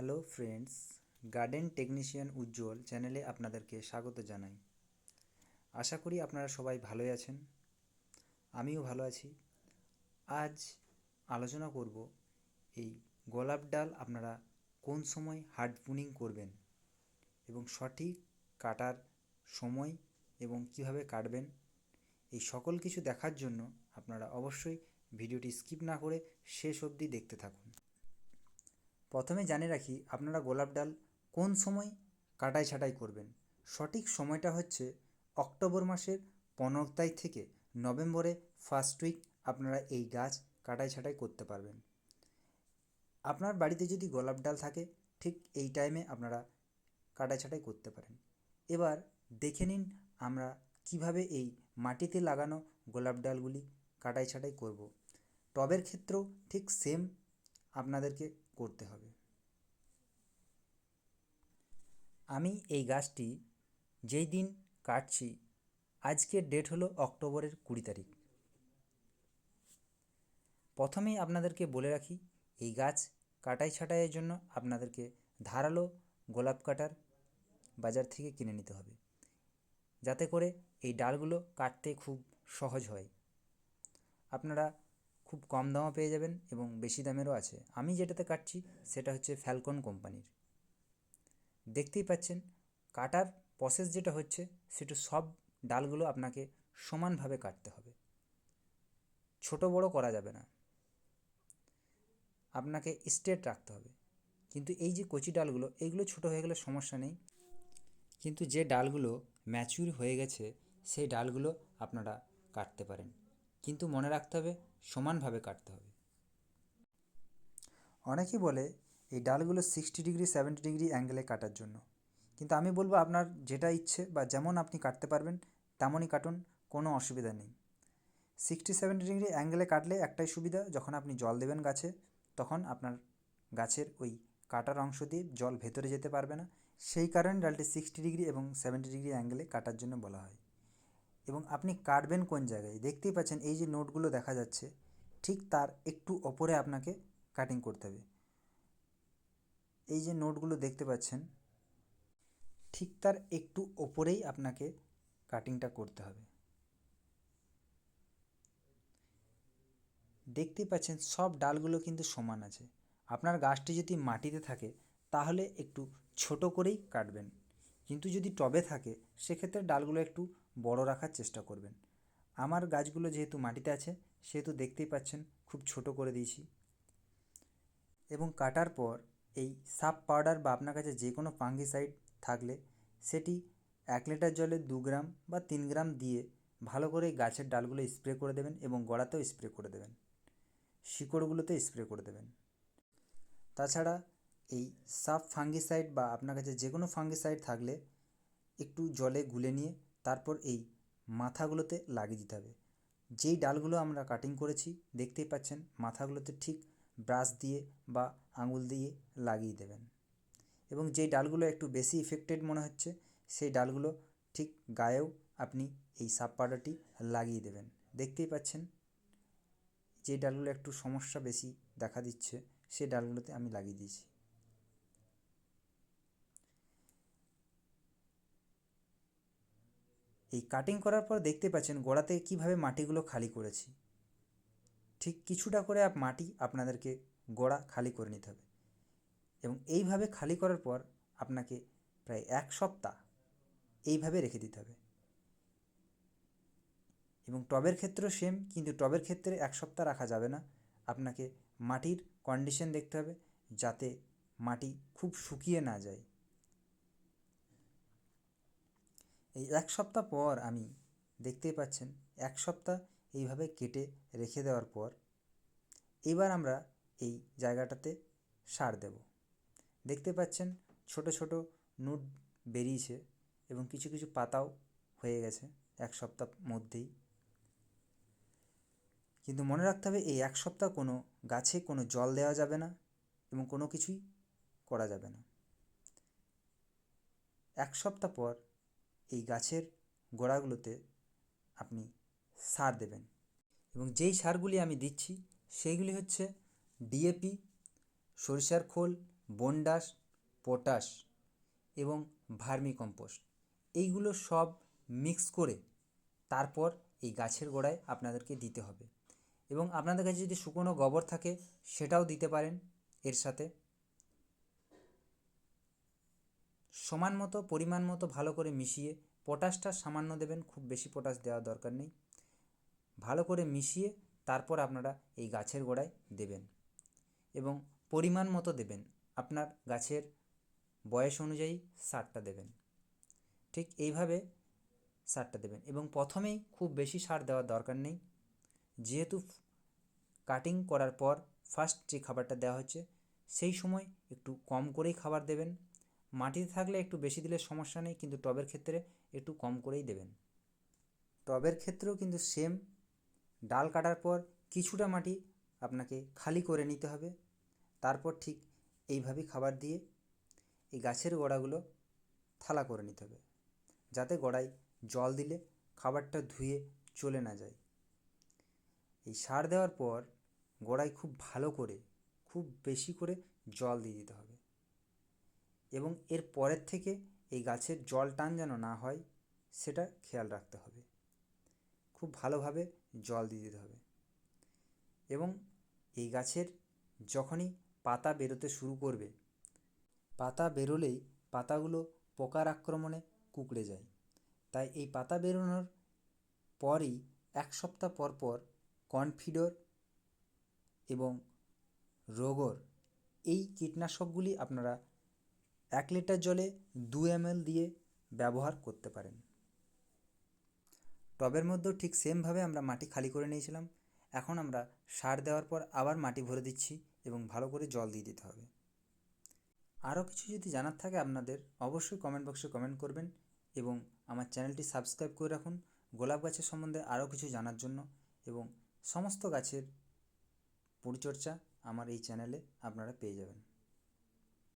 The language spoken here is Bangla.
Hello friends, garden technician Ujjwal চ্যানেলে আপনাদেরকে স্বাগত জানাই। আশা করি আপনারা সবাই ভালোই আছেন, আমিও ভালো আছি। আজ আলোচনা করব এই গোলাপ ডাল আপনারা কোন সময় হার্ড পুনিং করবেন এবং সঠিক কাটার সময় এবং কীভাবে কাটবেন এই সকল কিছু দেখার জন্য আপনারা অবশ্যই ভিডিওটি স্কিপ না করে শেষ অবধি দেখতে থাকুন। প্রথমে জানিয়ে রাখি আপনারা গোলাপ ডাল কোন সময় কাটাই ছাঁটাই করবেন। সঠিক সময়টা হচ্ছে অক্টোবর মাসের পনেরো তারিখ থেকে নভেম্বরে ফার্স্ট উইক আপনারা এই গাছ কাটাই ছাঁটাই করতে পারবেন। আপনার বাড়িতে যদি গোলাপ ডাল থাকে, ঠিক এই টাইমে আপনারা কাটাই ছাঁটাই করতে পারেন। এবার দেখে নিন আমরা কীভাবে এই মাটিতে লাগানো গোলাপ ডালগুলি কাটাই ছাঁটাই করব। টবের ক্ষেত্রেও ঠিক সেম আপনাদেরকে করতে হবে। আমি এই গাছটি যেই দিন কাটছি, আজকের ডেট হলো অক্টোবরের কুড়ি তারিখ। প্রথমেই আপনাদেরকে বলে রাখি, এই গাছ কাটাই ছাঁটাইয়ের জন্য আপনাদেরকে ধারালো গোলাপ কাটার বাজার থেকে কিনে নিতে হবে। যাতে করে এই ডালগুলো কাটতে খুব সহজ হয়। আপনারা খুব কম দামও পেয়ে যাবেন এবং বেশি দামেরও আছে। আমি যেটাতে কাটছি সেটা হচ্ছে ফ্যালকন কোম্পানির। দেখতেই পাচ্ছেন, কাটার প্রসেস যেটা হচ্ছে, সেটা সব ডালগুলো আপনাকে সমানভাবে কাটতে হবে। ছোট বড় করা যাবে না। আপনাকে স্ট্রেট রাখতে হবে। কিন্তু এই যে কচি ডালগুলো এইগুলো ছোট হয়ে গেলে সমস্যা নেই। কিন্তু যে ডালগুলো ম্যাচিউর হয়ে গেছে, সেই ডালগুলো আপনারা কাটতে পারেন। কিন্তু মনে রাখতে হবে সমানভাবে কাটতে হবে। অনেকেই বলে, এই ডালগুলো সিক্সটি ডিগ্রি সেভেন্টি ডিগ্রি অ্যাঙ্গেলে কাটার জন্য। কিন্তু আমি বলব আপনার যেটা ইচ্ছে বা যেমন আপনি কাটতে পারবেন, তেমনই কাটুন, কোনো অসুবিধা নেই। সিক্সটি সেভেন্টি ডিগ্রি অ্যাঙ্গেলে কাটলে একটাই সুবিধা, যখন আপনি জল দেবেন গাছে, তখন আপনার গাছের ওই কাটার অংশ দিয়ে জল ভেতরে যেতে পারবে না। সেই কারণে ডালটি সিক্সটি ডিগ্রি এবং সেভেন্টি ডিগ্রি অ্যাঙ্গেলে কাটার জন্য বলা হয়। এবং আপনি কাটবেন কোন জায়গায়? দেখতেই পাচ্ছেন এই যে নোটগুলো দেখা যাচ্ছে, ঠিক তার একটু ওপরে আপনাকে কাটিং করতে হবে। এই যে নোটগুলো দেখতে পাচ্ছেন, ঠিক তার একটু ওপরেই আপনাকে কাটিংটা করতে হবে। দেখতেই পাচ্ছেন সব ডালগুলো কিন্তু সমান আছে। আপনার গাছটি যদি মাটিতে থাকে, তাহলে একটু ছোট করেই কাটবেন। কিন্তু যদি টবে থাকে, সেক্ষেত্রে ডালগুলো একটু বড় রাখার চেষ্টা করবেন। আমার গাছগুলো যেহেতু মাটিতে আছে, সেহেতু দেখতেই পাচ্ছেন খুব ছোট করে দিয়েছি। এবং কাটার পর এই সাপ পাউডার বা আপনার কাছে যে কোনো ফাঙ্গিসাইড থাকলে সেটি এক লিটার জলে দু গ্রাম বা তিন গ্রাম দিয়ে ভালো করে গাছের ডালগুলো স্প্রে করে দেবেন এবং গোড়াতেও স্প্রে করে দেবেন। শিকড়গুলোতে স্প্রে করে দেবেন। তাছাড়া এই সাপ ফাঙ্গিসাইড বা আপনার কাছে যে কোনো ফাঙ্গিসাইড থাকলে একটু জলে গুলে নিয়ে তারপর এই মাথাগুলোতে লাগিয়ে দিতে হবে। যেই ডালগুলো আমরা কাটিং করেছি, দেখতেই পাচ্ছেন মাথাগুলোতে ঠিক ব্রাশ দিয়ে বা আঙুল দিয়ে লাগিয়ে দেবেন। এবং যেই ডালগুলো একটু বেশি ইফেক্টেড মনে হচ্ছে, সেই ডালগুলো ঠিক গায়েও আপনি এই সাপ পাউডারটি লাগিয়ে দেবেন। দেখতেই পাচ্ছেন যে ডালগুলো একটু সমস্যা বেশি দেখা দিচ্ছে সেই ডালগুলোতে আমি লাগিয়ে দিয়েছি। এই কাটিং করার পর দেখতে পাচ্ছেন গোড়াতে কীভাবে মাটিগুলো খালি করেছি। ঠিক কিছুটা করে মাটি আপনাদেরকে গোড়া খালি করে নিতে হবে। এবং এইভাবে খালি করার পর আপনাকে প্রায় এক সপ্তাহ এইভাবে রেখে দিতে হবে। এবং টবের ক্ষেত্রেও সেম কিন্তু টবের ক্ষেত্রে এক সপ্তাহ রাখা যাবে না। আপনাকে মাটির কন্ডিশন দেখতে হবে যাতে মাটি খুব শুকিয়ে না যায়। এই এক সপ্তাহ পর আমি, দেখতেই পাচ্ছেন, এক সপ্তাহ এইভাবে কেটে রেখে দেওয়ার পর, এবার আমরা এই জায়গাটাতে সার দেব। দেখতে পাচ্ছেন, ছোট ছোট নুট বেরিয়েছে এবং কিছু কিছু পাতাও হয়ে গেছে এক সপ্তাহ মধ্যেই। কিন্তু মনে রাখতে হবে, এই এক সপ্তাহ কোনো গাছে কোনো জল দেওয়া যাবে না এবং কোনো কিছুই করা যাবে না। এক সপ্তাহ পর এই গাছের গোড়াগুলোতে আপনি সার দেবেন। এবং যেই সারগুলি আমি দিচ্ছি, সেইগুলি হচ্ছে ডিএপি সরিষার খোল, বন্ডাস, পটাশ এবং ভার্মি কম্পোস্ট এইগুলো সব মিক্স করে তারপর এই গাছের গোড়ায় আপনাদেরকে দিতে হবে। এবং আপনাদের কাছে যদি শুকনো গোবর থাকে, সেটাও দিতে পারেন এর সাথে। সমান মতো, পরিমাণ মতো ভালো করে মিশিয়ে পটাশটা সামান্য দেবেন, খুব বেশি পটাশ দেওয়ার দরকার নেই। ভালো করে মিশিয়ে তারপর আপনারা এই গাছের গোড়ায় দেবেন এবং পরিমাণ মতো দেবেন, আপনার গাছের বয়স অনুযায়ী সারটা দেবেন। ঠিক এইভাবে সারটা দেবেন এবং প্রথমেই খুব বেশি সার দেওয়ার দরকার নেই। যেহেতু কাটিং করার পর ফার্স্ট যে খাবারটা দেওয়া হচ্ছে, সেই সময় একটু কম করেই খাবার দেবেন। মাটিতে থাকলে একটু বেশি দিলে সমস্যা নেই, কিন্তু টবের ক্ষেত্রে একটু কম করেই দেবেন। টবের ক্ষেত্রেও কিন্তু সেম ডাল কাটার পর কিছুটা মাটি আপনাকে খালি করে নিতে হবে। তারপর ঠিক এইভাবেই খাবার দিয়ে এই গাছের গোড়াগুলো থালা করে নিতে হবে, যাতে গোড়ায় জল দিলে খাবারটা ধুয়ে চলে না যায়। এই সার দেওয়ার পর গোড়ায় খুব ভালো করে, খুব বেশি করে জল দিয়ে দিতে হবে। এবং এর পরের থেকে এই গাছের জল টান যেন না হয়, সেটা খেয়াল রাখতে হবে। খুব ভালোভাবে জল দিয়ে দিতে হবে। এবং এই গাছের যখনই পাতা বেরোতে শুরু করবে, পাতা বেরোলেই পাতাগুলো পোকার আক্রমণে কুঁকড়ে যায়। তাই এই পাতা বেরোনোর পরই এক সপ্তাহ পর পর কনফিডর এবং রোগর এই কীটনাশকগুলি আপনারা এক লিটার জলে দু এমএল দিয়ে ব্যবহার করতে পারেন। টবের মধ্যেও ঠিক সেমভাবে আমরা মাটি খালি করে নিয়েছিলাম। এখন আমরা সার দেওয়ার পর আবার মাটি ভরে দিচ্ছি এবং ভালো করে জল দিয়ে দিতে হবে। আরও কিছু যদি জানার থাকে আপনাদের, অবশ্যই কমেন্ট বক্সে কমেন্ট করবেন এবং আমার চ্যানেলটি সাবস্ক্রাইব করে রাখুন গোলাপ গাছের সম্বন্ধে আরও কিছু জানার জন্য এবং সমস্ত গাছের পরিচর্যা আমার এই চ্যানেলে আপনারা পেয়ে যাবেন।